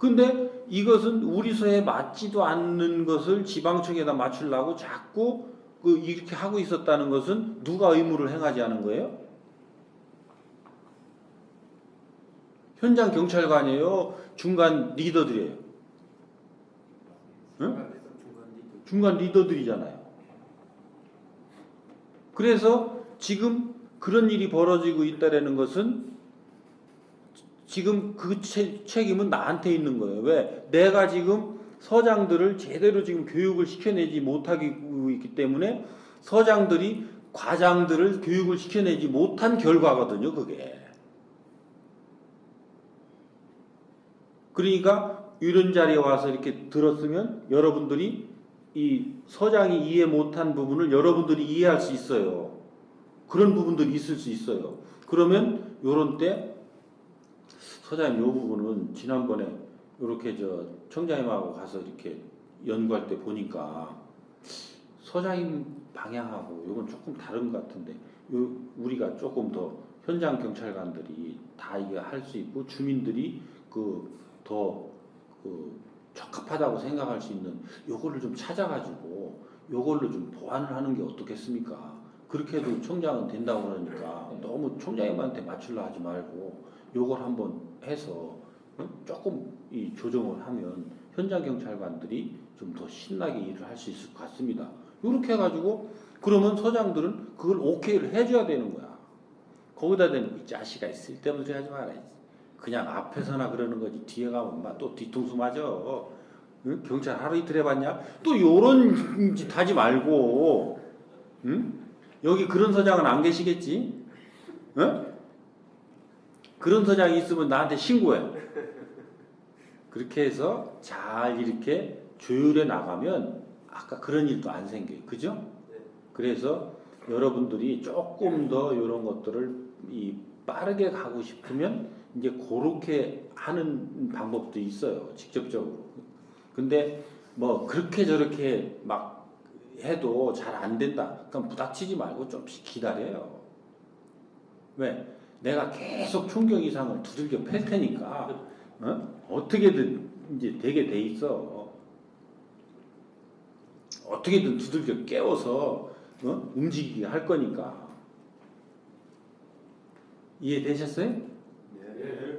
근데 이것은 우리 서에 맞지도 않는 것을 지방청에다 맞추려고 자꾸 그 이렇게 하고 있었다는 것은 누가 의무를 행하지 않은 거예요? 현장 경찰관이에요? 중간 리더들이에요? 응? 중간 리더들이잖아요. 그래서 지금 그런 일이 벌어지고 있다라는 것은 지금 그 채- 책임은 나한테 있는 거예요. 왜? 내가 지금 서장들을 제대로 지금 교육을 시켜내지 못하고 있기 때문에 서장들이 과장들을 교육을 시켜내지 못한 결과거든요, 그게. 그러니까 이런 자리에 와서 이렇게 들었으면 여러분들이 이 서장이 이해 못한 부분을 여러분들이 이해할 수 있어요. 그런 부분들이 있을 수 있어요. 그러면 요런 때 서장님 요 부분은 지난번에 이렇게 저 청장님하고 가서 이렇게 연구할 때 보니까 서장님 방향하고 요건 조금 다른 것 같은데 요 우리가 조금 더 현장 경찰관들이 다 이게 할 수 있고 주민들이 그 그더그 적합하다고 생각할 수 있는 요거를 좀 찾아가지고 요걸로 좀 보완을 하는 게 어떻겠습니까? 그렇게 해도 총장은 된다고 그러니까 너무 총장님한테 맞추려 하지 말고 요걸 한번 해서 어? 조금 이 조정을 하면 현장 경찰관들이 좀 더 신나게 일을 할 수 있을 것 같습니다. 이렇게 해가지고 그러면 서장들은 그걸 오케이를 해줘야 되는 거야. 거기다 대는 이 자식아 쓸데없는 소리 하지 말아야지. 그냥 앞에서나 그러는 거지 뒤에 가면 막또 뒤통수 맞아. 응? 경찰 하루 이틀 해봤냐? 또 요런 짓 하지 말고 응? 여기 그런 서장은 안 계시겠지? 응? 그런 서장이 있으면 나한테 신고해. 그렇게 해서 잘 이렇게 조율해 나가면 아까 그런 일도 안 생겨요. 그죠? 그래서 여러분들이 조금 더 이런 것들을 이 빠르게 가고 싶으면 이제 그렇게 하는 방법도 있어요. 직접적으로. 근데 뭐 그렇게 저렇게 막 해도 잘 안 된다. 그럼 부닥치지 말고 좀 기다려요. 왜? 내가 계속 총경 이상을 두들겨 팰 테니까 어? 어떻게든 이제 되게 돼 있어. 어떻게든 두들겨 깨워서 어? 움직이게 할 거니까. 이해되셨어요? 네.